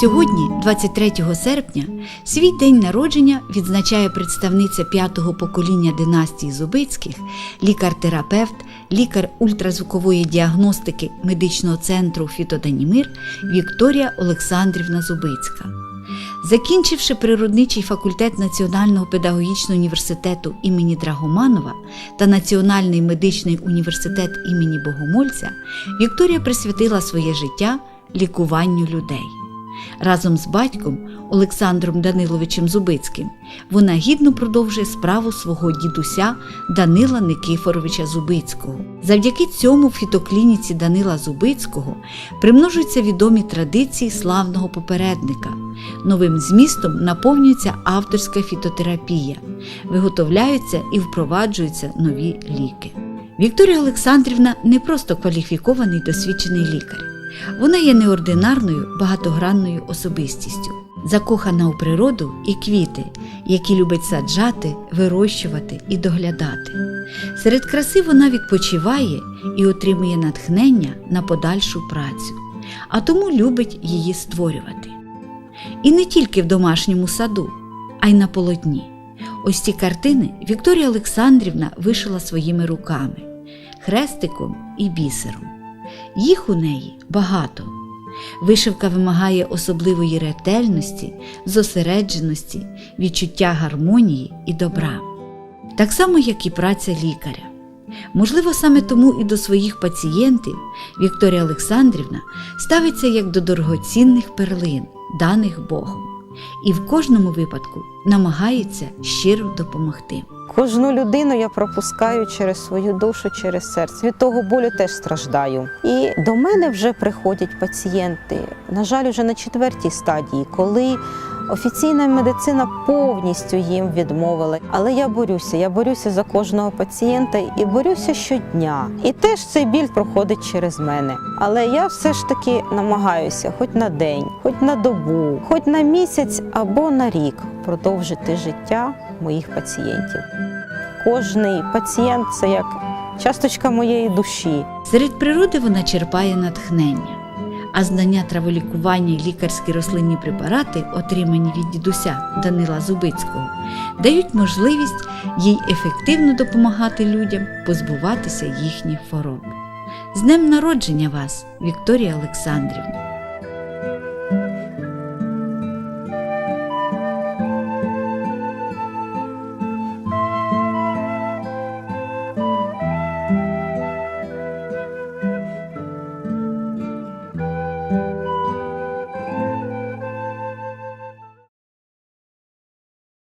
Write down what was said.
Сьогодні, 23 серпня, свій день народження відзначає представниця п'ятого покоління династії Зубицьких, лікар-терапевт, лікар ультразвукової діагностики медичного центру Фітоданімир Вікторія Олександрівна Зубицька. Закінчивши природничий факультет Національного педагогічного університету імені Драгоманова та Національний медичний університет імені Богомольця, Вікторія присвятила своє життя лікуванню людей. Разом з батьком Олександром Даниловичем Зубицьким вона гідно продовжує справу свого дідуся Данила Никифоровича Зубицького. Завдяки цьому в фітоклініці Данила Зубицького примножуються відомі традиції славного попередника. Новим змістом наповнюється авторська фітотерапія, виготовляються і впроваджуються нові ліки. Вікторія Олександрівна не просто кваліфікований досвідчений лікар. Вона є неординарною багатогранною особистістю, закохана у природу і квіти, які любить саджати, вирощувати і доглядати. Серед краси вона відпочиває і отримує натхнення на подальшу працю, а тому любить її створювати. І не тільки в домашньому саду, а й на полотні. Ось ці картини Вікторія Олександрівна вишила своїми руками, хрестиком і бісером. Їх у неї багато. Вишивка вимагає особливої ретельності, зосередженості, відчуття гармонії і добра, так само, як і праця лікаря. Можливо, саме тому і до своїх пацієнтів Вікторія Олександрівна ставиться як до дорогоцінних перлин, даних Богом, і в кожному випадку намагається щиро допомогти. Кожну людину я пропускаю через свою душу, через серце. Від того болю теж страждаю. І до мене вже приходять пацієнти, на жаль, вже на четвертій стадії, коли офіційна медицина повністю їм відмовила. Але я борюся, я борюся за кожного пацієнта і борюся щодня. І теж цей біль проходить через мене. Але я все ж таки намагаюся, хоч на день, хоч на добу, хоч на місяць або на рік продовжити життя моїх пацієнтів. Кожний пацієнт це як часточка моєї душі. Серед природи вона черпає натхнення, а знання траволікування і лікарські рослинні препарати, отримані від дідуся Данила Зубицького, дають можливість їй ефективно допомагати людям позбуватися їхніх хвороб. З днем народження вас, Вікторія Олександрівна!